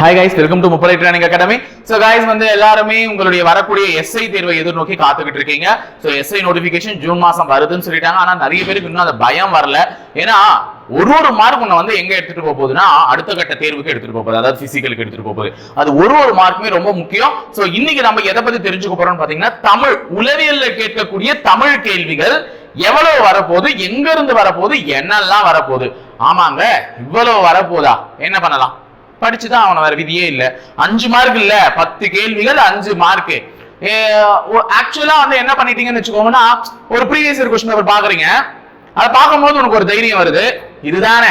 Hi guys welcome to Muppadai training academy so guys வந்து எல்லாருமே உங்களுடைய வரக்கூடிய எஸ்ஐ தேர்வை எதிர்நோக்கி காத்துக்கிட்டு இருக்கீங்க. ஸோ எஸ்ஐ நோட்டிஃபிகேஷன் ஜூன் மாசம் வருதுன்னு சொல்லிட்டாங்க. ஆனா நிறைய பேருக்கு இன்னும் அந்த பயம் வரல. ஏன்னா ஒரு ஒரு மார்க் உன்னை வந்து எங்க எடுத்துட்டு போக போகுதுன்னா அடுத்த கட்ட தேர்வுக்கு எடுத்துட்டு போக போகுது. அதாவது பிசிக்கலுக்கு எடுத்துட்டு போக போகுது. அது ஒரு ஒரு மார்க்குமே ரொம்ப முக்கியம். ஸோ இன்னைக்கு நம்ம எதை பத்தி தெரிஞ்சுக்க போறோம்னு பாத்தீங்கன்னா தமிழ் உளவியல்ல கேட்கக்கூடிய தமிழ் கேள்விகள் எவ்வளவு வரப்போகுது எங்க இருந்து வரப்போகுது என்னெல்லாம் வரப்போகுது. ஆமாங்க இவ்வளவு வரப்போதா என்ன பண்ணலாம்? படிச்சுதான் அவனை வேற விதியே இல்லை. அஞ்சு மார்க் இல்ல பத்து கேள்விகள் அஞ்சு மார்க் ஆக்சுவலா வந்து என்ன பண்ணிட்டீங்கன்னு வச்சுக்கோங்கன்னா ஒரு ப்ரீவியஸ் இயர் கொஸ்டின் பேப்பர் பாக்குறீங்க அதை பார்க்கும்போது உனக்கு ஒரு தைரியம் வருது. இதுதானே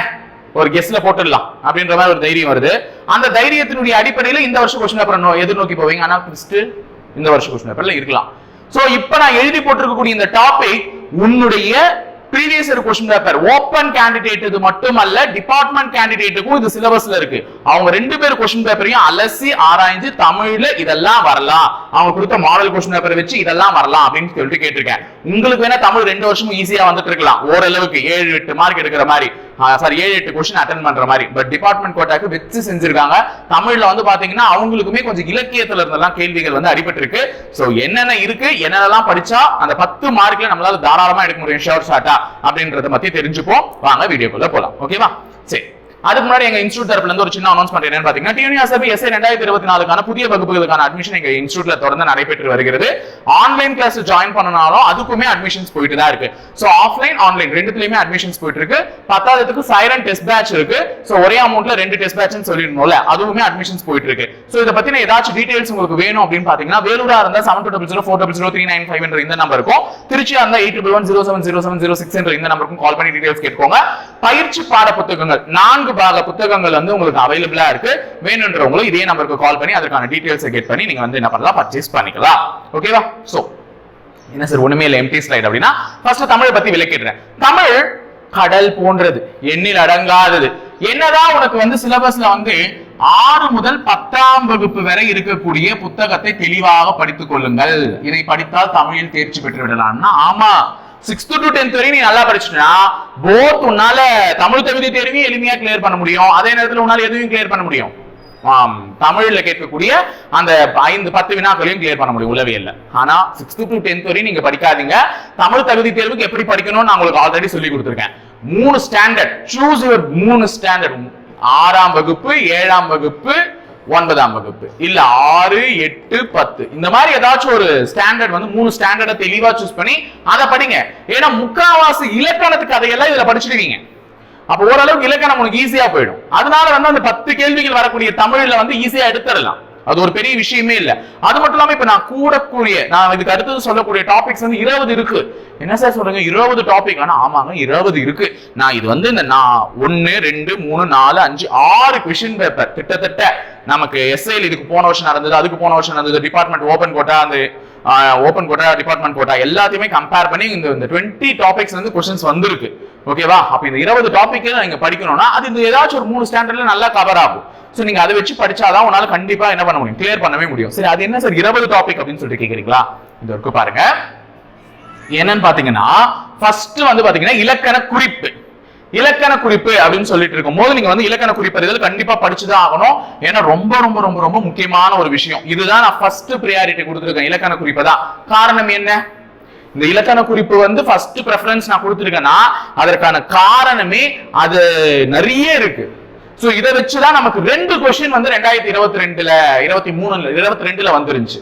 ஒரு கெஸ்ட்ல போட்டுடலாம் அப்படின்ற மாதிரி ஒரு தைரியம் வருது. அந்த தைரியத்தினுடைய அடிப்படையில இந்த வருஷம் கொஸ்டின் பேப்பர் எதிர்நோக்கி போவீங்க. ஆனா ஃபர்ஸ்ட் இந்த வருஷம் கொஸ்டின் பேப்பர்ல இருக்கலாம். சோ இப்போ நான் எழுதி போட்டிருக்கக்கூடிய இந்த டாபிக் உன்னுடைய previous year question paper open candidate இது மட்டுமல்ல டிபார்ட்மெண்ட் கேண்டிடேட்டுக்கும் இது சிலபஸ்ல இருக்கு. அவங்க ரெண்டு பேர் கொஸ்டின் பேப்பரையும் அலசி ஆராய்ஞ்சு தமிழ்ல இதெல்லாம் வரலாம். அவங்க கொடுத்த மாடல் கொஸ்டின் பேப்பர் வச்சு இதெல்லாம் வரலாம் அப்படின்னு சொல்லிட்டு கேட்டிருக்கேன். உங்களுக்கு வேணா தமிழ் ரெண்டு வருஷமும் ஈஸியா வந்துட்டு இருக்கலாம். ஓரளவுக்கு ஏழு எட்டு மார்க் எடுக்கிற மாதிரி. சாரி ஏழு எட்டு கொஸ்டின் அட்டன் பண்ற மாதிரி. பட் டிபார்ட்மெண்ட் கோட்டாக்கு வச்சு செஞ்சிருக்காங்க. தமிழ்ல வந்து பாத்தீங்கன்னா அவங்களுக்குமே கொஞ்சம் இலக்கியத்துல இருந்தெல்லாம் கேள்விகள் வந்து அடிபட்டிருக்கு. ஸோ சோ என்னென்ன இருக்கு என்னென்னலாம் படிச்சா அந்த பத்து மார்க்ல நம்மளால தாராளமா எடுக்க முடியும் ஷார்ட் ஷார்ட்டா அப்படின்றத பத்தி தெரிஞ்சுப்போம். வாங்க வீடியோக்குள்ள போலாம். ஓகேவா சரி. அதுக்கு முன்னாடி எங்க இன்ஸ்டியூட் தரப்புல இருந்து ஒரு சின்ன அனௌன்ஸ்மெண்ட் என்னன்னு பாத்தீங்கன்னா டியூனியாசபி எஸ்ஐ ரெண்டாயிரத்தி இருபத்தி நாலுக்கான புதிய வகுப்புகளுக்கான அட்மிஷன் எங்க இன்ஸ்டியூட்ல தொடர்ந்து நடைபெற்று வருகிறது. ஆன்லைன் கிளாஸ் ஜாயின் பண்ணனாலும் அதுக்குமே அட்மிஷன்ஸ் போயிட்டு தான் இருக்கு. சோ ஆஃப்லைன் ஆன்லைன் ரெண்டுத்துலயுமே அட்மிஷன்ஸ் போயிட்டு இருக்கு. பத்தாவதுக்கு சைரன் டெஸ்ட் பேட்ச் இருக்கு. சோ ஒரே அமௌண்ட்ல ரெண்டு டெஸ்ட் பேட்ச்னு சொல்லிடணும்ல அதுவுமே அட்மிஷன்ஸ் போயிட்டு இருக்கு. சோ இதை பத்தின ஏதாச்சும் டீடைல்ஸ் உங்களுக்கு வேணும் அப்படின்னு பாத்தீங்கன்னா வேலூரா இருந்தா seven two double zero four double zero three nine five என்ற இந்த நம்பருக்கும் திருச்சியா இருந்தா eight double one zero seven zero seven zero six என்ற இந்த நம்பருக்கும் கால் பண்ணி டீடைல்ஸ் கேட்கோங்க பயிற்சி பாட புத்தகங்கள் நான்கு நான்கு பாக புத்தகங்கள் வந்து உங்களுக்கு அவைலபிளா இருக்கு. வேணுன்றவங்களும் இதே நம்பருக்கு கால் பண்ணி அதற்கான டீடைல்ஸை கெட் பண்ணி நீங்க வந்து என்ன பண்ணலாம் பர்ச்சேஸ் பண்ணிக்கலாம். ஓகேவா சோ என்ன சார் ஒண்ணுமே இல்லை எம்டி ஸ்லைட் அப்படின்னா ஃபர்ஸ்ட் தமிழை பத்தி விளக்கிடுறேன். தமிழ் கடல் போன்றது எண்ணில் அடங்காதது. என்னதான் உனக்கு வந்து சிலபஸ்ல வந்து ஆறு முதல் பத்தாம் வகுப்பு வரை இருக்கக்கூடிய புத்தகத்தை தெளிவாக படித்துக் கொள்ளுங்கள். இதை படித்தால் தமிழில் தேர்ச்சி பெற்று விடலாம்னா ஆமா. சிக்ஸ்த் டு டென்த் வரையும் நீ நல்லா படிச்சுனா போத் உன்னால தமிழ் தகுதி தேர்வையும் எளிமையா கிளியர் பண்ண முடியும். அதே நேரத்தில் உன்னால எதுவும் கிளியர் பண்ண முடியும். ஆம், தமிழ்ல கேட்கக்கூடிய அந்த ஐந்து பத்து வினாக்களையும் கிளியர் பண்ண முடியும். உளவியல்ல. ஆனா சிக்ஸ்த் டு டென்த் வரையும் நீங்க படிக்காதீங்க. தமிழ் தகுதி தேர்வுக்கு எப்படி படிக்கணும்னு நான் உங்களுக்கு ஆல்ரெடி சொல்லி கொடுத்துருக்கேன். மூணு ஸ்டாண்டர்ட் சூஸ் யுவர் மூணு ஸ்டாண்டர்ட் ஆறாம் வகுப்பு ஏழாம் வகுப்பு ஒன்பதாம் வகுப்பு. இல்ல ஆறு எட்டு பத்து. இந்த மாதிரி ஏதாச்சும் ஒரு ஸ்டாண்டர்ட் வந்து மூணு ஸ்டாண்டர்டை தெளிவா சூஸ் பண்ணி அதை படிங்க. ஏன்னா முக்காவாசி இலக்கணத்துக்கு அதையெல்லாம் இதுல படிச்சிடுவீங்க அப்ப ஓரளவுக்கு இலக்கணம் உனக்கு ஈஸியா போயிடும். அதனால வந்து அந்த பத்து கேள்விகள் வரக்கூடிய தமிழ்ல வந்து ஈஸியா எடுத்துடலாம். அது ஒரு பெரிய விஷயமே இல்ல. அது மட்டும் இல்லாம இப்ப நான் கூடக்கூடிய நான் இதுக்கு அடுத்தது சொல்லக்கூடிய டாபிக்ஸ் வந்து இருபது இருக்கு. என்ன சார் சொல்றீங்க? இருபது டாபிக் ஆனா ஆமாங்க இருபது இருக்கு. நான் இது வந்து இந்த நான் ஒன்னு ரெண்டு மூணு நாலு அஞ்சு ஆறு கொஷின் பேப்பர் கிட்டத்தட்ட நமக்கு எஸ்ஐல இதுக்கு போன வருஷம் நடந்தது அதுக்கு போன வருஷம் நடந்தது டிபார்ட்மெண்ட் ஓபன் கோட்டா அந்த ஓபன் கோட்டா டிபார்ட்மெண்ட் கோட்டா எல்லாத்தையுமே கம்பேர் பண்ணி இந்த இந்த டுவெண்ட்டி டாபிக்ஸ் வந்து கொஸ்டின்ஸ் வந்திருக்கு. ஓகேவா அப்ப இந்த இருபது டாபிக் நீங்க படிக்கணும்னா அது இந்த ஏதாச்சும் ஒரு மூணு ஸ்டாண்டர்ட்ல நல்லா கவர் ஆகும். சோ நீங்க அதை வச்சு படிச்சாதான் உன்னால கண்டிப்பா என்ன பண்ண முடியும்? கிளியர் பண்ணவே முடியும். சரி அது என்ன சார்? இருபது டாபிக் அப்படின்னு சொல்லிட்டு கேக்குறீங்களா? இந்த இருக்கு பாருங்க. என்னன்னு பாத்தீங்கன்னா ஃபர்ஸ்ட் வந்து பாத்தீங்கன்னா இலக்கண குறிப்பு. இலக்கண குறிப்பு அப்படின்னு சொல்லிட்டு இருக்கும் போது நீங்க வந்து இலக்கண குறிப்பு இதில் கண்டிப்பா படிச்சுதான் ஆகணும். ஏன்னா ரொம்ப ரொம்ப ரொம்ப ரொம்ப முக்கியமான ஒரு விஷயம். இதுதான் நான் ஃபர்ஸ்ட் ப்ரியாரிட்டி கொடுத்துருக்கேன். இலக்கண குறிப்பு தான். காரணம் என்ன? இந்த இலக்கண குறிப்பு வந்து ஃபர்ஸ்ட் ப்ரெஃபரன்ஸ் நான் கொடுத்துருக்கேன்னா அதற்கான காரணமே அது நிறைய இருக்கு. சோ இதை வச்சுதான் நமக்கு ரெண்டு கொஸ்டின் வந்து ரெண்டாயிரத்தி இருபத்தி ரெண்டுல இருபத்தி மூணுல இருபத்தி ரெண்டுல வந்துருந்துச்சு.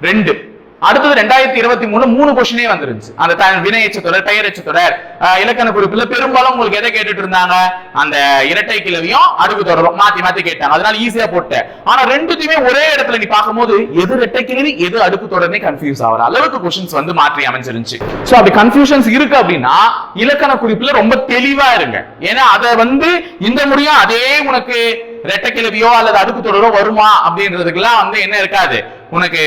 ரெண்டு. அடுத்தது ரெண்டாயிரத்தி இருபத்தி மூணு மூணு கொஸ்டினே வந்துருந்துச்சு அந்த த- வினை எச்சத்தொடர் பெயர் எச்சத்தொடர் இலக்கண குறிப்புல பெரும்பாலும் உங்களுக்கு எதை கேட்டுட்டு இருந்தாங்க? அந்த இரட்டை கிளவியும் அடுக்கு தொடரும். மாத்தி மாத்தி கேட்டாங்க. அதனால ஈஸியா போட்டேன் ஆனா ரெண்டுத்தையுமே ஒரே இடத்துல நீ பார்க்கும்போது எது இரட்டை கிளவி எது அடுக்கு தொடர்னே கன்ஃபியூஸ் ஆகிற அளவுக்கு கொஸ்டின்ஸ் வந்து மாற்றி அமைஞ்சிருந்துச்சு. சோ அப்படி கன்ஃபியூஷன்ஸ் இருக்கு அப்படின்னா இலக்கண குறிப்புல ரொம்ப தெளிவா இருங்க. ஏன்னா அதை வந்து இந்த முறையும் அதே உனக்கு ரெட்டை கிளவியோ அல்லது அடுக்கு தொடரோ வருமா அப்படின்றதுக்கெல்லாம் வந்து என்ன இருக்காது. உனக்கு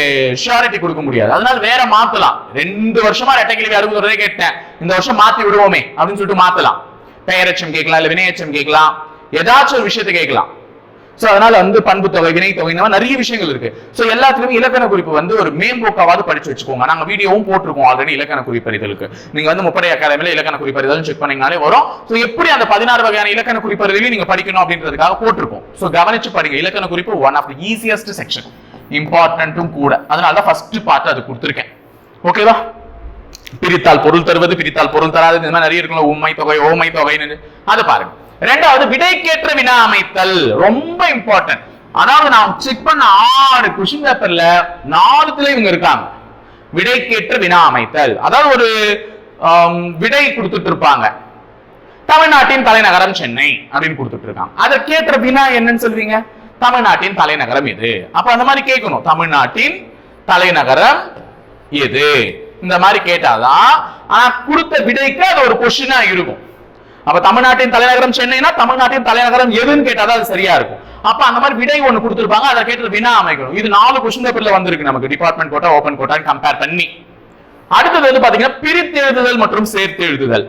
ஷியாரிட்டி கொடுக்க முடியாது. அதனால வேற மாத்தலாம். ரெண்டு வருஷமா ரெட்டை அறுபது அடுக்கு கேட்டேன். இந்த வருஷம் மாத்தி விடுவோமே அப்படின்னு சொல்லிட்டு மாத்தலாம். பெயரச்சம் கேட்கலாம் இல்ல வினையச்சம் கேட்கலாம். ஏதாச்சும் ஒரு விஷயத்தை கேட்கலாம். சோ அதனால வந்து பண்பு தொகை வினை தொகை இந்த மாதிரி நிறைய விஷயங்கள் இருக்கு. சோ எல்லாத்துலயுமே இலக்கண குறிப்பு வந்து ஒரு மேம்போக்காவது படிச்சு வச்சுக்கோங்க. நாங்க வீடியோவும் போட்டிருக்கோம் ஆல்ரெடி இலக்கண குறிப்பறிதலுக்கு நீங்க வந்து முப்படை அகாடமியில இலக்கண குறிப்பறிதல் செக் பண்ணீங்கனாலே வரும். சோ எப்படி அந்த பதினாறு வகையான இலக்கண குறிப்பறிதலையும் நீங்க படிக்கணும் அப்படின்றதுக்காக போட்டிருக்கோம். சோ கவனிச்சு படிங்க. இலக்கண குறிப்பு one of the easiest section இம்பார்ட்டன்ட்டும் கூட. அதனால தான் ஃபர்ஸ்ட் பார்ட் அது கொடுத்துருக்கேன். ஓகேவா பிரித்தால் பொருள் தருவது பிரித்தால் பொருள் தராது இந்த மாதிரி நிறைய இருக்குல்ல உண்மை தொகை ஓமை தொகைன்னு. அதை பாருங்க. ரெண்டாவது விடைக்கேற்ற வினா அமைத்தல் ரொம்ப இம்பார்ட்டன்ட் அதாவது நான் செக் பண்ண ஆறு கொஸ்டின் பேப்பர்ல நாலுத்துல இவங்க இருக்காங்க. விடைக்கேற்ற வினா அமைத்தல் அதாவது ஒரு விடை கொடுத்துட்டு இருப்பாங்க. தமிழ்நாட்டின் தலைநகரம் சென்னை அப்படின்னு கொடுத்துட்டு இருக்காங்க. அதற்கேற்ற வினா என்னன்னு சொல்வீங்க? தமிழ்நாட்டின் தலைநகரம் எது அப்ப அந்த மாதிரி கேட்கணும். தமிழ்நாட்டின் தலைநகரம் எது இந்த மாதிரி கேட்டாதான் ஆனா கொடுத்த விடைக்கு அது ஒரு கொஸ்டினா இருக்கும். அப்ப தமிழ்நாட்டின் தலைநகரம் சென்னைனா தமிழ்நாட்டின் தலைநகரம் எதுன்னு கேட்டாதான் அது சரியா இருக்கும். அப்ப அந்த மாதிரி விடை ஒண்ணு கொடுத்துருப்பாங்க அதை கேட்டு வினா அமைக்கணும். இது நாலு கொஸ்டின் பேப்பர்ல வந்திருக்கு நமக்கு. Department quota open quota compare பண்ணி. அடுத்தது வந்து பாத்தீங்கன்னா பிரித்து எழுதுதல் மற்றும் சேர்த்து எழுதுதல்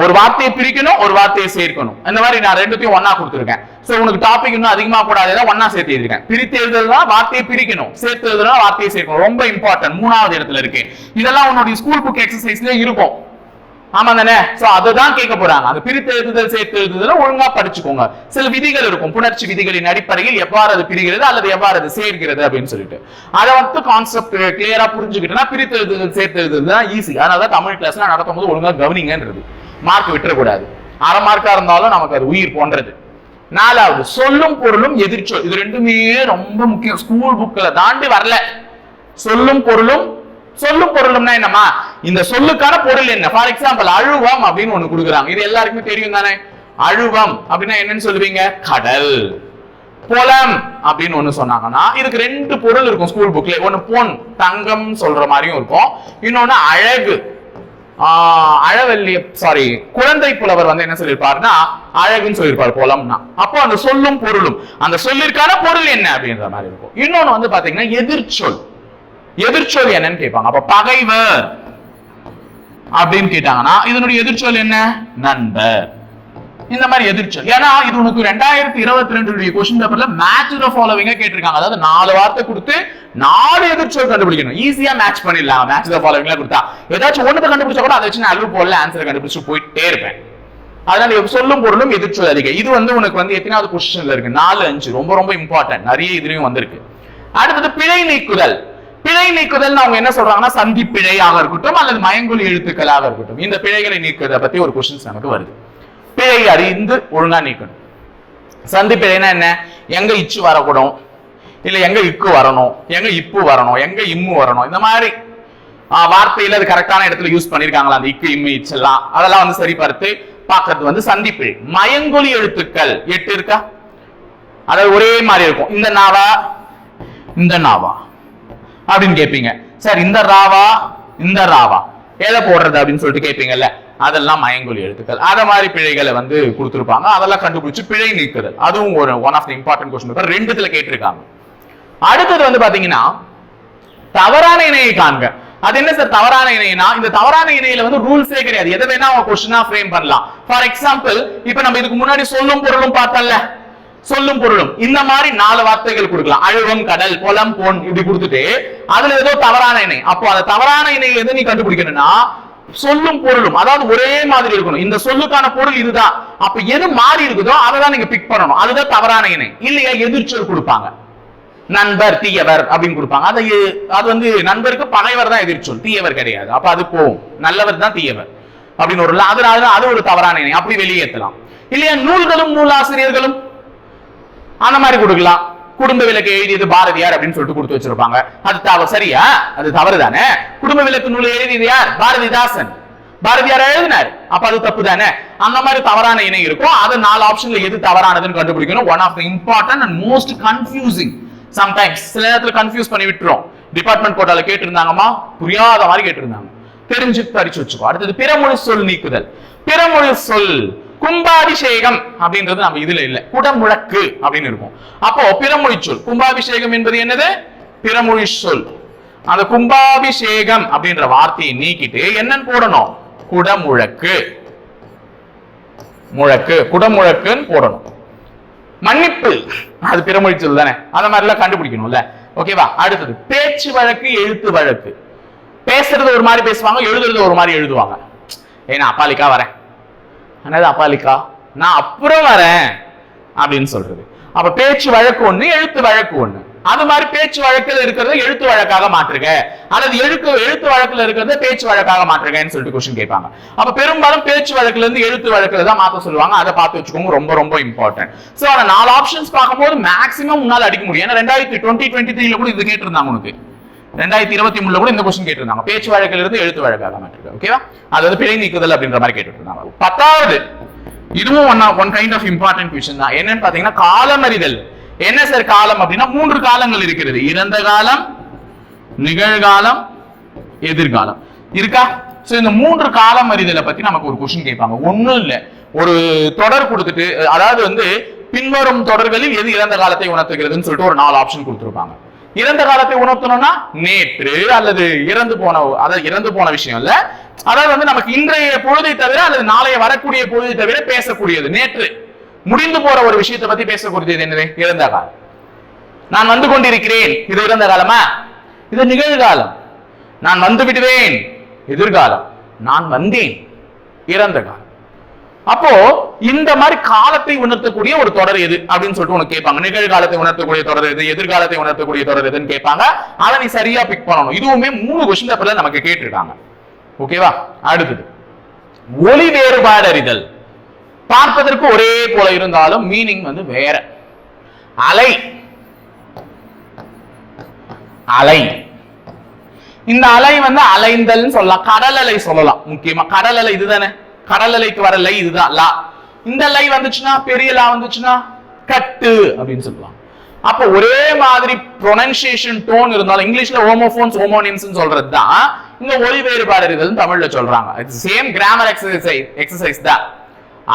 ஒரு வார்த்தையை பிரிக்கணும் ஒரு வார்த்தையை சேர்க்கணும். இந்த மாதிரி நான் ரெண்டுத்தையும் ஒன்னா கொடுத்துருக்கேன். சோ உனக்கு டாபிக் இன்னும் அதிகமா கூடாது ஒன்னா சேர்த்து எழுதிருக்கேன். பிரித்து எழுதுறதுனா வார்த்தையை பிரிக்கணும். சேர்த்து எழுதுனா வார்த்தையை சேர்க்கணும். ரொம்ப இம்பார்ட்டன்ட் மூணாவது இடத்துல இருக்கு. இதெல்லாம் உன்னுடைய ஸ்கூல் புக் எக்ஸசைஸ்லயே இருக்கும். ஆமா தானே? சோ அதுதான் கேட்க போறாங்க. அந்த பிரித்து எழுதுதல் சேர்த்து எழுதுதல் ஒழுங்கா படிச்சுக்கோங்க. சில விதிகள் இருக்கும். புணர்ச்சி விதிகளின் அடிப்படையில் எவ்வாறு அது பிரிகிறது அல்லது எவ்வாறு அது சேர்க்கிறது அப்படின்னு சொல்லிட்டு. அதை வந்து கான்செப்ட் கிளியரா புரிஞ்சுக்கிட்டோம்னா பிரித்து எழுதுதல் சேர்த்து எழுதுதல் தான் ஈஸி அதனால தான் தமிழ் கிளாஸ்ல நடத்தும் போது ஒழுங்கா கவனிங்கன்றது. மார்க் விட்டுறக்கூடாது. அரை மார்க்கா இருந்தாலும் நமக்கு அது உயிர் போன்றது. நாலாவது சொல்லும் பொருளும் எதிர்ச்சொல் இது ரெண்டுமே ரொம்ப முக்கியம். ஸ்கூல் புக்கில் தாண்டி வரல. சொல்லும் பொருளும் சொல்லும் பொருளும்னா என்னமா இந்த சொல்லுக்கான பொருள் என்ன? ஃபார் எக்ஸாம்பிள் அழுவம் அப்படின்னு ஒண்ணு கொடுக்குறாங்க. இது எல்லாருக்குமே தெரியும் தானே? அழுவம் அப்படின்னா என்னன்னு சொல்லுவீங்க? கடல். புலம் அப்படின்னு ஒண்ணு சொன்னாங்கன்னா இதுக்கு ரெண்டு பொருள் இருக்கும் ஸ்கூல் புக்ல ஒன்னு பொன் தங்கம் சொல்ற மாதிரியும் இருக்கும். இன்னொன்னு அழகு. அழவல்லி சாரி குழந்தை புலவர் வந்து என்ன சொல்லியிருப்பாருன்னா அழகுன்னு சொல்லியிருப்பார் புலம்னா. அப்போ அந்த சொல்லும் பொருளும் அந்த சொல்லிற்கான பொருள் என்ன அப்படின்ற மாதிரி இருக்கும். இன்னொன்னு வந்து பாத்தீங்கன்னா எதிர்ச்சொல். எதிர்ச்சொல் என்னன்னு கேட்பாங்க. அப்ப பகைவர் அப்படின்னு கேட்டாங்கன்னா இதனுடைய எதிர்ச்சொல் என்ன? நண்பர். இந்த மாதிரி எதிர்ச்சல். ஏன்னா இது உனக்கு ரெண்டாயிரத்தி இருபத்தி ரெண்டு கொஸ்டின் பேப்பர்ல மேட்ச் த ஃபாலோவிங்க கேட்டிருக்காங்க. அதாவது நாலு வார்த்தை கொடுத்து நாலு எதிர்ச்சல் கண்டுபிடிக்கணும். ஈஸியா மேட்ச் பண்ணிடலாம். மேட்ச் த ஃபாலோவிங்ல கொடுத்தா. ஏதாச்சும் ஒன்று கண்டுபிடிச்சா கூட அதை வச்சு நான் அழுவு போடல ஆன்சர் கண்டுபிடிச்சு போயிட்டே இருப்பேன். அதனால சொல்லும் பொருளும் எதிர்ச்சல் அதிகம். இது வந்து உனக்கு வந்து எத்தனாவது கொஸ்டின்ல இருக்கு? நாலு அஞ்சு. ரொம்ப ரொம்ப இம்பார்ட்டன்ட் நிறைய இதுலயும் வந்திருக்கு. அடுத்தது பிழை நீக்குதல். பிழை நீக்குதல் அவங்க என்ன சொல்றாங்கன்னா சந்தி பிழையாக இருக்கட்டும் அல்லது மயங்குலி எழுத்துக்களாக இருக்கட்டும். இந்த பிழைகளை நீக்குறத பத்தி ஒரு கொஸ்டின்ஸ் நமக்கு வருது. பிழை அறிந்து ஒழுங்கா நீக்கணும். சந்தி பிழைனா என்ன? எங்க இச்சு வரக்கூடும். இல்ல எங்க இக்கு வரணும். எங்க இப்பு வரணும். எங்க இம்மு வரணும். இந்த மாதிரி வார்த்தையில அது கரெக்டான இடத்துல யூஸ் பண்ணிருக்காங்களா? அந்த இக்கு இம்மு இச்செல்லாம் அதெல்லாம் வந்து சரி பார்த்து வந்து சந்திப்பு. பிழை மயங்கொலி எழுத்துக்கள். எட்டு இருக்கா? அதாவது ஒரே மாதிரி இருக்கும். இந்த நாவா இந்த நாவா. அப்படின்னு கேட்பீங்க சார் இந்த ராவா இந்த ராவா. எதை போடுறது அப்படின்னு சொல்லிட்டு கேட்பீங்கல்ல அதெல்லாம் மயங்கொலி எழுத்துக்கள். அத மாதிரி பிழைகளை வந்து கொடுத்துருப்பாங்க. அதெல்லாம் கண்டுபிடிச்சு பிழை நீக்குதல். அதுவும் ஒரு one of the important question ரெண்டுத்துல கேட்டிருக்காங்க. அடுத்தது வந்து பாத்தீங்கன்னா தவறான இணையை காண்க. அது என்ன சார் தவறான இணைனா இந்த தவறான இணையில வந்து ரூல்ஸே கிடையாது. எதை வேணா அவங்க கொஸ்டினா ஃப்ரேம் பண்ணலாம். ஃபார் எக்ஸாம்பிள் இப்ப நம்ம இதுக்கு முன்னாடி சொல்லும் பொருளும் பார்த்தல சொல்லும் பொருளும். இந்த மாதிரி நாலு வார்த்தைகள் கொடுக்கலாம். அழுவம் கடல் குளம் பொன் இப்படி கொடுத்துட்டு அதுல ஏதோ தவறான இணை. அப்போ அந்த தவறான இணையை எது நீ கண்டுபிடிக்கணும்னா சொல்லும் பொருளும் அதாவது ஒரே மாதிரி இருக்கணும். இந்த சொல்லுக்கான பொருள் இதுதான். அப்ப எது மாறி இருக்குதோ அதை தான் நீங்க பிக் பண்ணணும். அதுதான் தவறான இணை இல்லையா எதிர்ச்சொல் கொடுப்பாங்க. நண்பர் தீயவர் அப்படின்னு கொடுப்பாங்க. அது அது வந்து நண்பருக்கு பகைவர் தான் எதிர்ச்சொல். தீயவர் கிடையாது. அப்ப அது போகும். நல்லவர் தான் தீயவர். அப்படின்னு ஒரு அதனால அது ஒரு தவறான இணை அப்படி வெளியேற்றலாம். இல்லையா நூல்களும் நூலாசிரியர்களும் அந்த மாதிரி கொடுக்கலாம். குடும்ப விளக்கு எழுதியது பாரதியார் அப்படின்னு சொல்லிட்டு கொடுத்து வச்சிருப்பாங்க. அது தவறு சரியா? அது தவறு தானே குடும்ப விளக்கு நூல் எழுதியது யார்? பாரதிதாசன். பாரதியார் எழுதினார்? அப்ப அது தப்பு தானே அந்த மாதிரி தவறான இணை இருக்கும். அது நாலு ஆப்ஷன்ல எது தவறானதுன்னு கண்டுபிடிக்கணும். One of the important and most confusing sometimes சில நேரத்தில் கன்ஃபியூஸ் பண்ணி விட்டுரும். டிபார்ட்மெண்ட் கோட்டால கேட்டிருந்தாங்கம்மா? புரியாத மாதிரி கேட்டிருந்தாங்க. தெரிஞ்சு பறிச்சு வச்சுக்கோ. அடுத்தது பிறமொழி சொல் நீக்குதல். பிறமொழி சொல் கும்பாபிஷேகம் அப்படின்றது நம்ம இதுல இல்ல. குடமுழக்கு அப்படின்னு இருக்கும். அப்போ பிறமொழி சொல். கும்பாபிஷேகம் என்பது என்னது? பிறமொழி சொல். அந்த கும்பாபிஷேகம் அப்படின்ற வார்த்தையை நீக்கிட்டு என்னன்னு போடணும்? குடமுழக்கு. முழக்கு. குடமுழக்குன்னு போடணும். மன்னிப்பு. அது பிறமொழி சொல் தானே. அந்த மாதிரி எல்லாம் கண்டுபிடிக்கணும்ல ஓகேவா அடுத்தது. பேச்சு வழக்கு எழுத்து வழக்கு. பேசுறது ஒரு மாதிரி பேசுவாங்க எழுதுறது ஒரு மாதிரி எழுதுவாங்க. ஏன்னா அப்பாலிக்கா வரேன். என்னது அப்பாலிக்கா? நான் அப்புறம் வரேன் அப்படின்னு சொல்றது. அப்ப பேச்சு வழக்கு ஒண்ணு எழுத்து வழக்கு ஒண்ணு. அது மாதிரி பேச்சு வழக்கில் இருக்கிறத எழுத்து வழக்காக மாற்றுங்க அல்லது எழுத்து எழுத்து வழக்கில் இருக்கிறத பேச்சு வழக்காக மாற்றுங்கன்னு சொல்லிட்டு கொஸ்டின் கேட்பாங்க. அப்ப பெரும்பாலும் பேச்சு வழக்குல இருந்து எழுத்து வழக்குல தான் மாத்த சொல்லுவாங்க. அதை பார்த்து வச்சுக்கோங்க ரொம்ப ரொம்ப இம்பார்ட்டன்ட் சோ அந்த நாலு ஆப்ஷன்ஸ் பார்க்கும்போது மேக்ஸிமம் உன்னால அடிக்க முடியும். ஏன்னா ரெண்டாயிரத்தி டுவெண்ட்டி டுவெண்ட்டி த்ரீல கூட இது கேட்டிருந்தாங்க உனக்கு. ரெண்டாயிரத்தி இருபத்தி மூணுல கூட இந்த கொஸ்டின் கேட்டிருந்தாங்க. பேச்சு வழக்கில் இருந்து எழுத்து வழக்காக மாற்றுக ஓகேவா அதாவது பிழை நீக்குதல் அப்படின்ற மாதிரி கேட்டுட்டு பத்தாவது இதுவும் one one kind of important question தான். என்னன்னு பாத்தீங்கன்னா காலம் அறிதல். என்ன சார் காலம் அப்படின்னா மூன்று காலங்கள் இருக்கிறது. இறந்த காலம் நிகழ்காலம் எதிர்காலம். இருக்கா? சோ இந்த மூன்று காலம் அறிதலை பத்தி நமக்கு ஒரு கொஸ்டின் கேட்பாங்க. ஒண்ணும் இல்ல. ஒரு தொடர் கொடுத்துட்டு அதாவது வந்து பின்வரும் தொடர்களில் எது இறந்த காலத்தை உணர்த்துகிறதுன்னு சொல்லிட்டு ஒரு நாலு ஆப்ஷன் கொடுத்துருப்பாங்க. இறந்த காலத்தை உணர்த்தணும்னா நேற்று அல்லது இறந்து போன அதாவது இறந்து போன விஷயம் இல்ல. அதாவது வந்து நமக்கு இன்றைய பொழுதை தவிர அல்லது நாளைய வரக்கூடிய பொழுதை தவிர பேசக்கூடியது நேற்று. முடிந்து போற ஒரு விஷயத்தை பத்தி பேசக்கூடியது என்னது? இறந்த காலம். நான் வந்து கொண்டிருக்கிறேன். இது இறந்த காலமா? இது நிகழ்காலம். நான் வந்து விடுவேன் எதிர்காலம். நான் வந்தேன். இறந்த காலம். அப்போ இந்த மாதிரி காலத்தை உணர்த்தக்கூடிய ஒரு தொடர் எது அப்படின்னு சொல்லிட்டு உனக்கு கேட்பாங்க. நிகழ்காலத்தை உணர்த்தக்கூடிய தொடர் எது? எதிர்காலத்தை உணர்த்தக்கூடிய தொடர் எதுன்னு கேட்பாங்க. அதை நீ சரியா பிக் பண்ணணும். இதுவுமே மூணு கொஸ்டின் பேப்பர்ல நமக்கு கேட்டிருக்காங்க. ஓகேவா அடுத்தது. ஒளி வேறுபாடு அறிதல். பார்ப்பதற்கு ஒரே போல இருந்தாலும் மீனிங் வந்து வேற. அலை. அலை. இந்த அலை வந்து அலைந்தல் சொல்லலாம். கடல் அலை சொல்லலாம். முக்கியமா கடல் அலை இதுதானே? கடல் அலைக்கு வர லை இதுதான் லா. இந்த லை வந்துச்சுன்னா பெரிய லா வந்துச்சுன்னா கட்டு அப்படின்னு சொல்லலாம். அப்ப ஒரே மாதிரி ப்ரொனன்சியேஷன் டோன் இருந்தாலும் இங்கிலீஷ்ல ஹோமோபோன்ஸ் ஹோமோனிம்ஸ் சொல்றது தான் இந்த ஒளி வேறுபாடு இருக்குதுன்னு தமிழ்ல சொல்றாங்க. சேம் கிராமர் எக்ஸசைஸ் எக்ஸசைஸ் தான்.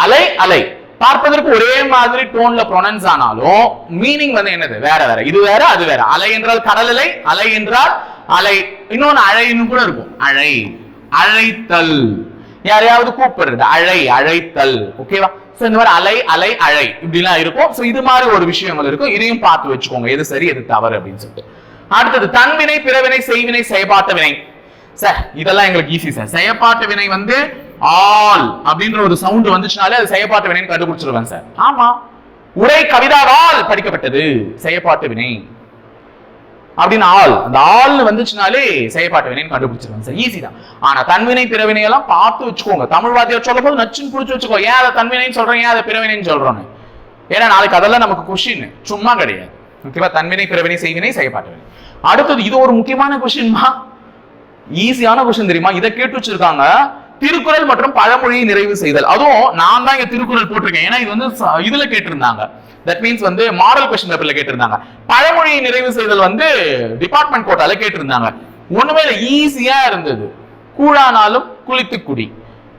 அலை அலை. பார்ப்பதற்கு ஒரே மாதிரி டோன்ல ப்ரொனன்ஸ் ஆனாலும் மீனிங் வந்து என்னது? வேற வேற. இது வேற அது வேற. அலை என்றால் கடல் அலை அலை என்றால் அலை. இன்னொன்னு அழைன்னு கூட இருக்கும். அழை அழைத்தல். யாரையாவது கூப்பிடுறது? அழை அழைத்தல். ஓகேவா சோ இந்த மாதிரி அலை அலை அழை இப்படிலாம் இருக்கும். சோ இது மாதிரி ஒரு விஷயங்கள் இருக்கும். இதையும் பார்த்து வச்சுக்கோங்க. எது சரி எது தவறு அப்படின்னு சொல்லிட்டு. அடுத்தது தன்வினை பிறவினை செய்வினை செயப்பாட்டு வினை. சார் இதெல்லாம் எங்களுக்கு ஈஸி சார் செயப்பாட்டு வினை வந்து ஆல் அப்படின்ற ஒரு சவுண்ட் வந்துச்சுனாலே அது செயப்பாட்டு வினைன்னு கண்டுபிடிச்சிருவேன் சார் ஆமா. உரை கவிதாவால் படிக்கப்பட்டது. செயப்பாட்டு வினை. அப்படின்னு ஆள். அந்த ஆள்னு வந்துச்சுனாலே செயற்பாட்டு வினைன்னு கண்டுபிடிச்சிருவாங்க. சார் ஈஸி தான். ஆனா தன்வினை பிறவினை எல்லாம் பார்த்து வச்சுக்கோங்க. தமிழ் வாத்தியார் சொல்லும் போது நச்சுன்னு புடிச்சு வச்சுக்கோ. ஏன் அதை தன்வினைன்னு சொல்றேன் ஏன் அதை பிறவினைன்னு சொல்றோன்னு ஏன்னா நாளைக்கு அதெல்லாம் நமக்கு கொஷின் சும்மா கிடையாது. ஓகேவா தன்வினை பிறவினை செய்வினை செயற்பாட்டு வினை. அடுத்தது இது ஒரு முக்கியமான கொஷின்மா ஈஸியான கொஸ்டின் தெரியுமா? இதை கேட்டு வச்சிருக்காங்க. திருக்குறள் மற்றும் பழமொழியை நிறைவு செய்தல். அதுவும் நான் தான் இங்க திருக்குறள் போட்டிருக்கேன். ஏன்னா இது வந்து ச- இதுல கேட்டிருந்தாங்க. தட் மீன்ஸ் வந்து மாடல் கொஸ்டின் பேப்பர்ல கேட்டிருந்தாங்க. பழமொழியை நிறைவு செய்தல் வந்து டிபார்ட்மெண்ட் கோட்டால கேட்டிருந்தாங்க. ஒண்ணுமே இல்லை ஈஸியா இருந்தது. கூழானாலும் குளித்து குடி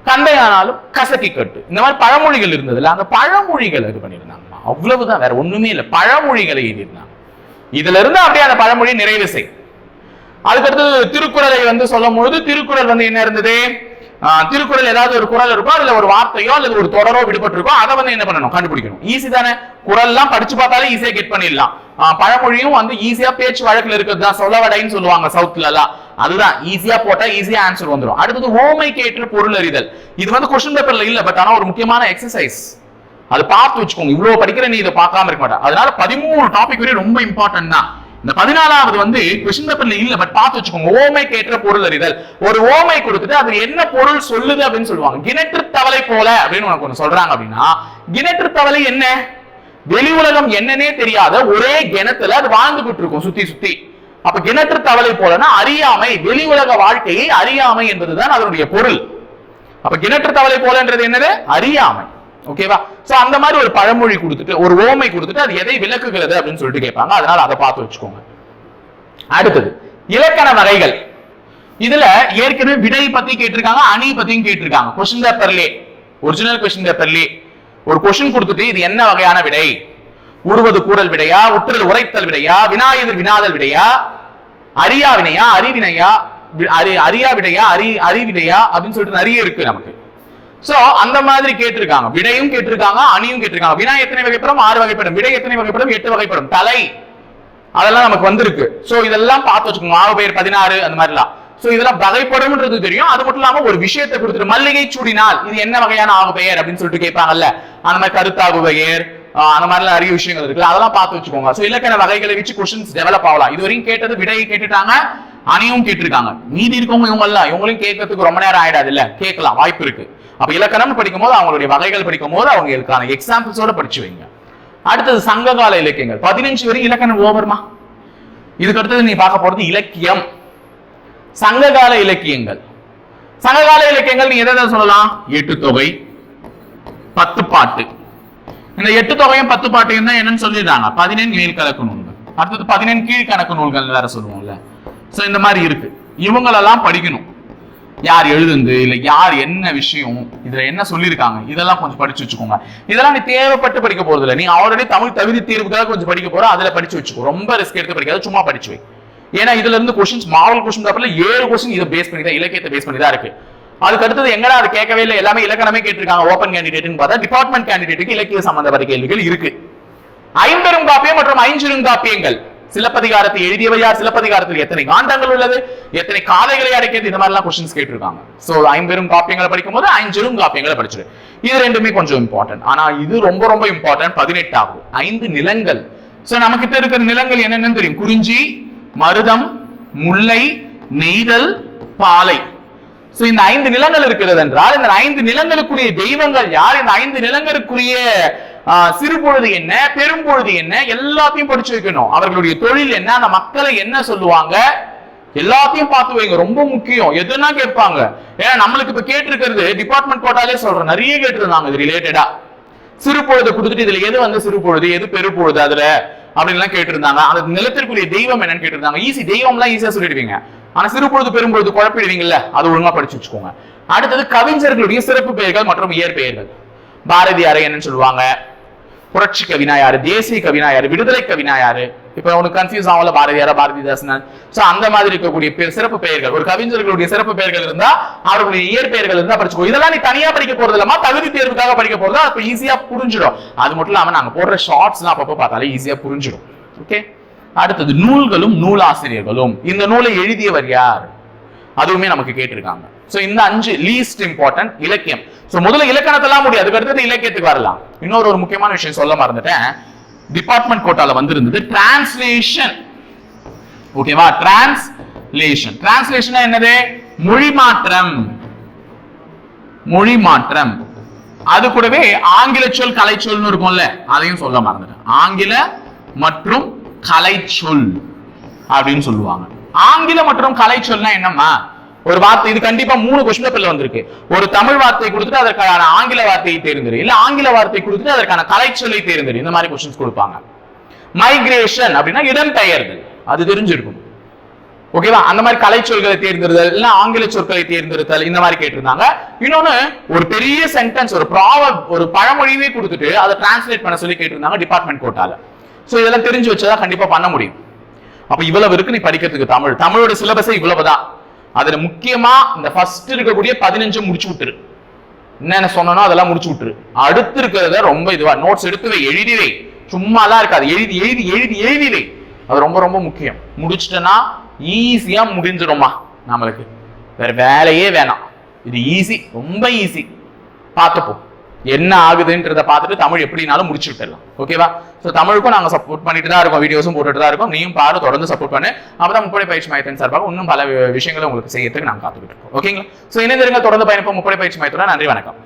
கந்தையானாலும் கசக்கி கட்டு. இந்த மாதிரி பழமொழிகள் இருந்ததுல அந்த பழமொழிகள் இது பண்ணியிருந்தாங்க. அவ்வளவுதான் வேற ஒண்ணுமே இல்லை. பழமொழிகளை எழுதியிருந்தாங்க. இதுல இருந்து அப்படியே அந்த பழமொழி நிறைவு செய். அதுக்கடுத்து திருக்குறளை வந்து சொல்லும் பொழுது திருக்குறள் வந்து என்ன இருந்தது? திருக்குறள் ஏதாவது ஒரு குரல் இருக்கோ அதுல ஒரு வார்த்தையோ அல்லது ஒரு தொடரோ விடுபட்டிருக்கும் அதை வந்து என்ன பண்ணணும்? கண்டுபிடிக்கணும். ஈஸி தானே? குரல்லாம் படிச்சு பார்த்தாலே ஈஸியா கெட் பண்ணிடலாம். பழமொழியும் வந்து ஈஸியா பேச்சு வழக்குல இருக்கிறது தான் சொல்லவடைன்னு சொல்லுவாங்க சவுத்ல எல்லாம் அதுதான் ஈஸியா போட்டா ஈஸியா ஆன்சர் வந்துடும் அடுத்தது ஹோமை கேட்டு பொருள் அறிதல். இது வந்து கொஸ்டின் பேப்பர்ல இல்ல பட் ஆனா ஒரு முக்கியமான எக்ஸசைஸ் அது பார்த்து வச்சுக்கோங்க. இவ்வளவு படிக்கிற நீ இதை பார்க்காம இருக்க மாட்டா. அதனால பதிமூணு டாபிக் வரையும் ரொம்ப இம்பார்ட்டன்ட் தான். இந்த பதினாலாவது வந்து கொஸ்டின் பேப்பர்ல இல்ல பட் பார்த்து வச்சுக்கோங்க. ஓமை கேட்ட பொருள் அறிதல். ஒரு ஓமை கொடுத்துட்டு அது என்ன பொருள் சொல்லுது அப்படின்னு சொல்லுவாங்க. கிணற்று தவளை போல அப்படின்னு உனக்கு ஒண்ணு சொல்றாங்க அப்படின்னா கிணற்று தவளை என்ன? வெளி உலகம் என்னன்னே தெரியாத ஒரே கிணத்துல அது வாழ்ந்துகிட்டு இருக்கும் சுத்தி சுத்தி. அப்ப கிணற்று தவளை போலன்னா அறியாமை வெளி உலக வாழ்க்கையை அறியாமை என்பதுதான் அதனுடைய பொருள். அப்ப கிணற்று தவளை போலன்றது என்னது? அறியாமை. ஓகேவா சோ அந்த மாதிரி ஒரு பழமொழி கொடுத்துட்டு ஒரு ஓமை கொடுத்துட்டு அது எதை விளக்குகிறது அப்படின்னு சொல்லிட்டு கேட்பாங்க. அதனால அதை பார்த்து வச்சுக்கோங்க. அடுத்தது இலக்கண வகைகள் இதுல ஏற்கனவே விடை பத்தி கேட்டிருக்காங்க அணி பத்தியும் கேட்டிருக்காங்க. கொஸ்டின் பேப்பர்லே ஒரிஜினல் கொஸ்டின் பேப்பர்லே ஒரு கொஸ்டின் கொடுத்துட்டு இது என்ன வகையான விடை? உருவது கூறல் விடையா உற்றல் உரைத்தல் விடையா விநாயகர் வினாதல் விடையா அரியா வினையா அறிவினையா வி- அறி அறியா விடையா அறி அறிவிடையா அப்படின்னு சொல்லிட்டு நிறைய இருக்கு நமக்கு. சோ அந்த மாதிரி கேட்டிருக்காங்க. விடையும் கேட்டிருக்காங்க அணியும் கேட்டிருக்காங்க. வினா எத்தனை வகைப்படும்? ஆறு வகைப்படும். விடை எத்தனை வகைப்படும்? எட்டு வகைப்படும். தலை. அதெல்லாம் நமக்கு வந்திருக்கு. சோ இதெல்லாம் பார்த்து வச்சுக்கோங்க. ஆறு பேர் பதினாறு அந்த மாதிரிலாம். சோ இதெல்லாம் வகைப்படும்ன்றது தெரியும். அது மட்டும் இல்லாம ஒரு விஷயத்தை கொடுத்துட்டு மல்லிகை சூடினால் இது என்ன வகையான ஆகு பெயர் அப்படின்னு சொல்லிட்டு கேட்பாங்கல்ல. அந்த மாதிரி கருத்தாகு பெயர் அந்த மாதிரி நிறைய விஷயங்கள் இருக்குல்ல அதெல்லாம் பார்த்து வச்சுக்கோங்க. சோ இலக்கண வகைகளை வச்சு கொஸ்டின்ஸ் டெவலப் ஆகலாம். இது வரைக்கும் கேட்டது விடையை கேட்டுட்டாங்க. அணியும் கேட்டிருக்காங்க. மீதி இருக்கவங்க இவங்க எல்லாம் இவங்களையும் கேட்கறதுக்கு ரொம்ப நேரம் ஆயிடாது இல்ல கேட்கலாம். வாய்ப்பு இருக்கு. அப்ப இலக்கணம் படிக்கும் போது அவங்களுடைய வகைகள் படிக்கும் போது அவங்க எக்ஸாம்பிள்ஸோட படிச்சு வைங்க. அடுத்தது சங்ககால இலக்கியங்கள். பதினஞ்சு வரைக்கும் இலக்கணம் ஓவர்மா? இதுக்கு அடுத்தது நீ பார்க்க போறது இலக்கியம். சங்ககால இலக்கியங்கள். சங்ககால இலக்கியங்கள் நீ எதை எதை சொல்லலாம்? எட்டு தொகை பத்து பாட்டு. இந்த எட்டு தொகையும் பத்து பாட்டையும் தான் என்னன்னு சொல்லிடுறாங்க பதினெண் மேல்கணக்கு நூல்கள். அடுத்தது பதினெண் கீழ்கணக்கு நூல்கள் வேற சொல்லுவோம்ல. ஸோ இந்த மாதிரி இருக்கு. இவங்களெல்லாம் படிக்கணும். யார் எழுதுந்து இல்லை யார் என்ன விஷயம் இதுல என்ன சொல்லியிருக்காங்க இதெல்லாம் கொஞ்சம் படிச்சு வச்சுக்கோங்க. இதெல்லாம் நீ தேவைப்பட்டு படிக்க போறது இல்லை நீ ஆல்ரெடி தமிழ் தகுதி தேர்வுக்காக கொஞ்சம் படிக்க போற அதுல படிச்சு வச்சுக்கோ. ரொம்ப ரிஸ்க் எடுத்து படிக்காத சும்மா படிச்சு வை. ஏன்னா இதுல இருந்து கொஸ்டின்ஸ் மாவல் கொஸ்டின் அப்புறம் ஏழு கொஸ்டின் இதை பேஸ் பண்ணி தான் இலக்கியத்தை பேஸ் பண்ணி தான் இருக்கு. அதுக்கு அடுத்தது எங்கடா அது கேட்கவே இல்லை எல்லாமே இலக்கணமே கேட்டிருக்காங்க ஓப்பன் கேண்டிடேட்னு பார்த்தா டிபார்ட்மெண்ட் கேண்டிடேட்டுக்கு இலக்கிய சம்பந்தப்பட்ட கேள்விகள் இருக்கு. ஐம்பெரும் காப்பியம் மற்றும் ஐஞ்சிருங்காப்பியங்கள் சிலப்பதிகாரத்தை எழுதியவையா யார்? சிலப்பதிகாரத்தில் எத்தனை காண்டங்கள் உள்ளது? எத்தனை காலைகளை அடைக்கிறது? இந்த மாதிரி எல்லாம் கொஸ்டின்ஸ் கேட்டிருக்காங்க. சோ ஐம்பெரும் காப்பியங்களை படிக்கும் போது ஐஞ்சிரும் காப்பியங்களை படிச்சிரு. இது ரெண்டுமே கொஞ்சம் இம்பார்ட்டன்ட் ஆனா இது ரொம்ப ரொம்ப இம்பார்ட்டன்ட் பதினெட்டு ஆகும் ஐந்து நிலங்கள். சோ நம்ம கிட்ட இருக்கிற நிலங்கள் என்னென்னு தெரியும்? குறிஞ்சி மருதம் முல்லை நெய்தல் பாலை. சோ இந்த ஐந்து நிலங்கள் இருக்கிறது என்றால் இந்த ஐந்து நிலங்களுக்குரிய தெய்வங்கள் யார்? இந்த ஐந்து நிலங்களுக்குரிய சிறு சிறுபொழுது என்ன பெரும்பொழுது என்ன எல்லாத்தையும் படிச்சு வைக்கணும். அவர்களுடைய தொழில் என்ன அந்த மக்களை என்ன சொல்லுவாங்க? எல்லாத்தையும் பார்த்து வைங்க ரொம்ப முக்கியம். எதுனா கேட்பாங்க. ஏன்னா நம்மளுக்கு இப்ப கேட்டிருக்கிறது டிபார்ட்மெண்ட் கோட்டாலே சொல்றேன். நிறைய கேட்டிருந்தாங்க இது ரிலேட்டடா சிறு பொழுது கொடுத்துட்டு இதுல எது வந்து சிறு பொழுது எது பெருப்பொழுது அதுல? அப்படின்லாம் கேட்டிருந்தாங்க. அந்த நிலத்திற்குரிய தெய்வம் என்னன்னு கேட்டிருந்தாங்க. ஈஸி தெய்வம்லாம் ஈஸியா சொல்லிடுவீங்க. ஆனா சிறு பொழுது பெரும்பொழுது குழப்பிடுவீங்கல்ல? அது ஒழுங்கா படிச்சு வச்சுக்கோங்க. அடுத்தது கவிஞர்களுடைய சிறப்பு பெயர்கள் மற்றும் இயற்பெயர்கள். பாரதியாரை என்னன்னு சொல்லுவாங்க. புரட்சி கவினா யாரு தேசிய கவினா யாரு விடுதலை கவினா யாரு இப்ப உனக்கு கன்ஃபியூஸ் ஆகல பாரதியாரா பாரதிதாசன். சோ அந்த மாதிரி இருக்கக்கூடிய சிறப்பு பெயர்கள் ஒரு கவிஞர்களுடைய சிறப்பு பெயர்கள் இருந்தா அவர்களுடைய இயற்பெயர்கள் இருந்தா படிச்சுக்கோ. இதெல்லாம் நீ தனியா படிக்க போறது இல்லாம தகுதி தேர்வுக்காக படிக்க போறது அப்ப ஈஸியா புரிஞ்சிடும். அது மட்டும் இல்லாம நாங்க போடுற ஷார்ட்ஸ் எல்லாம் அப்பப்போ பார்த்தாலே ஈஸியா புரிஞ்சிடும். ஓகே அடுத்தது நூல்களும் நூலாசிரியர்களும். இந்த நூலை எழுதியவர் யார்? அதுவுமே நமக்கு கேட்டிருக்காங்க. சோ இந்த அஞ்சு லீஸ்ட் இம்பார்ட்டன்ட் இலக்கியம். சோ முதல்ல இலக்கணத்தெல்லாம் முடியும் அதுக்கு அடுத்தது இலக்கியத்துக்கு வரலாம். இன்னொரு ஒரு முக்கியமான விஷயம் சொல்ல மறந்துட்டேன். டிபார்ட்மெண்ட் கோட்டால வந்திருந்தது டிரான்ஸ்லேஷன் ஓகேவா டிரான்ஸ்லேஷன் டிரான்ஸ்லேஷன் என்னது? மொழி மாற்றம். மொழி மாற்றம். அது கூடவே ஆங்கில சொல் கலைச்சொல்னு இருக்கும்ல அதையும் சொல்ல மறந்துட்டேன். ஆங்கில மற்றும் கலைச்சொல் அப்படின்னு சொல்லுவாங்க. ஆங்கில மற்றும் கலை சொல்னா என்னம்மா? ஒரு வார்த்தை இது கண்டிப்பா மூணு கொஸ்டின் பேப்பர்ல வந்திருக்கு. ஒரு தமிழ் வார்த்தை கொடுத்துட்டு அதற்கான ஆங்கில வார்த்தையை தேர்ந்தெடு. இல்ல ஆங்கில வார்த்தை கொடுத்துட்டு அதற்கான கலைச்சொல்லை தேர்ந்தெடு. இந்த மாதிரி கொஸ்டின்ஸ் கொடுப்பாங்க. மைக்ரேஷன் அப்படின்னா இடம்பெயர்தல் அது தெரிஞ்சிருக்கும். ஓகேவா அந்த மாதிரி கலை தேர்ந்தெடுத்தல் இல்ல ஆங்கில சொற்களை தேர்ந்தெடுத்தல் இந்த மாதிரி கேட்டிருந்தாங்க. இன்னொன்னு ஒரு பெரிய சென்டென்ஸ் ஒரு ப்ராவ ஒரு பழமொழியே கொடுத்துட்டு அதை டிரான்ஸ்லேட் பண்ண சொல்லி கேட்டிருந்தாங்க டிபார்ட்மெண்ட் கோட்டால சோ இதெல்லாம் தெரிஞ்சு வச்சதா கண்டிப்பா பண்ண முடியும். அப்ப இவ்வளவு இருக்கு நீ படிக்கிறதுக்கு தமிழ். தமிழோட சிலபஸே இவ்வளவுதான். அதுல முக்கியமா இந்த ஃபர்ஸ்ட் இருக்கக்கூடிய பதினஞ்சு முடிச்சு விட்டுரு. என்னென்ன சொன்னனோ அதெல்லாம் முடிச்சு விட்டுரு. அடுத்து இருக்கிறத ரொம்ப இதுவா நோட்ஸ் எடுத்து வை எழுதி வை. சும்மாலாம் இருக்காது. எழுதி எழுதி எழுதி எழுதி வை. அது ரொம்ப ரொம்ப முக்கியம். முடிச்சிட்டோன்னா ஈஸியா முடிஞ்சிடும்மா நம்மளுக்கு. வேற வேலையே வேணாம். இது ஈஸி ரொம்ப ஈஸி பார்த்துப்போம். என்ன ஆகுதுன்றத பார்த்துட்டு தமிழ் எப்படினாலும் முடிச்சு விட்டுடலாம் ஓகேவா ஸோ தமிழுக்கும் நாங்கள் சப்போர்ட் பண்ணிட்டு தான் இருக்கோம் வீடியோஸும் போட்டுட்டு தான் இருக்கோம். நீயும் பாரு தொடர்ந்து சப்போர்ட் பண்ணு. அப்புறம் முப்படை பயிற்சி மையத்தின் சார்பாக இன்னும் பல விஷயங்களை உங்களுக்கு செய்யறதுக்கு நாங்கள் காத்துக்கிட்டு இருக்கோம். ஓகேங்களா ஸோ இணைந்திருங்க தொடர்ந்து பயணிப்போம். முப்படை பயிற்சி மையத்தோட நன்றி வணக்கம்.